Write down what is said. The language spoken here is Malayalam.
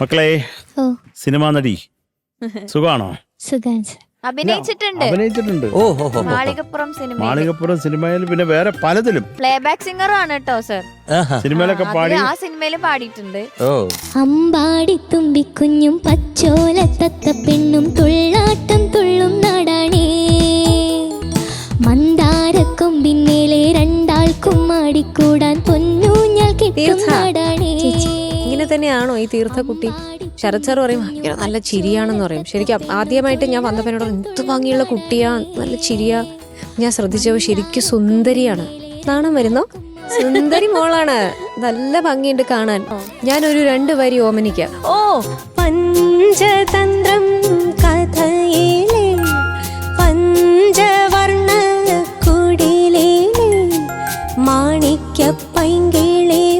മക്കളെ സിനിമാ നടി സുഖാണോ? അഭിനയിച്ചിട്ടുണ്ട്. അഭിനയിച്ചിട്ടുണ്ട്. ഓ ഹോ ഹോ ഹോ. മാളികപ്പുറം സിനിമ മാളികപ്പുറം സിനിമയിൽ പിന്നെ വേറെ പലതിലും. പ്ലേബാക്ക് സിംഗർ ആണ് കേട്ടോ സർ സിനിമയിലൊക്കെ പാടി ആ സിനിമയിൽ പാടിയിട്ടുണ്ട്. ഓ. അമ്പാടി തുമ്പിക്കുഞ്ഞും പച്ചോല തത്ത പെണ്ണും തുള്ളാട്ടം തുള്ളും നാടാണേ മന്ദാരക്കൊമ്പിന്നേലെ രണ്ടാൾക്കും ആടിക്കൂടാൻ പൊന്നൂഞ്ഞാൽ കിട്ടും. നാടാണേ ഇങ്ങനെ തന്നെയാണോ ഈ തീർത്ഥക്കുട്ടി? ശരത് സാർ പറയും ഭയങ്കര നല്ല ചിരിയാണെന്ന് പറയും. ശരിക്കും ആദ്യമായിട്ട് ഞാൻ വന്നപ്പനോട് എന്ത് ഭംഗിയുള്ള കുട്ടിയാ നല്ല ചിരിയാ. ഞാൻ ശ്രദ്ധിച്ചവ ശരിക്കും സുന്ദരിയാണ്. നാണം വരുന്നോ? സുന്ദരി മോളാണ്. നല്ല ഭംഗിയുണ്ട് കാണാൻ. ഞാനൊരു രണ്ട് വരി ഓമനിക്ക. ഓ പഞ്ചതന്ത്രം കഥയിലെ പഞ്ചവർണ കുടിലേ പൈങ്കിളേ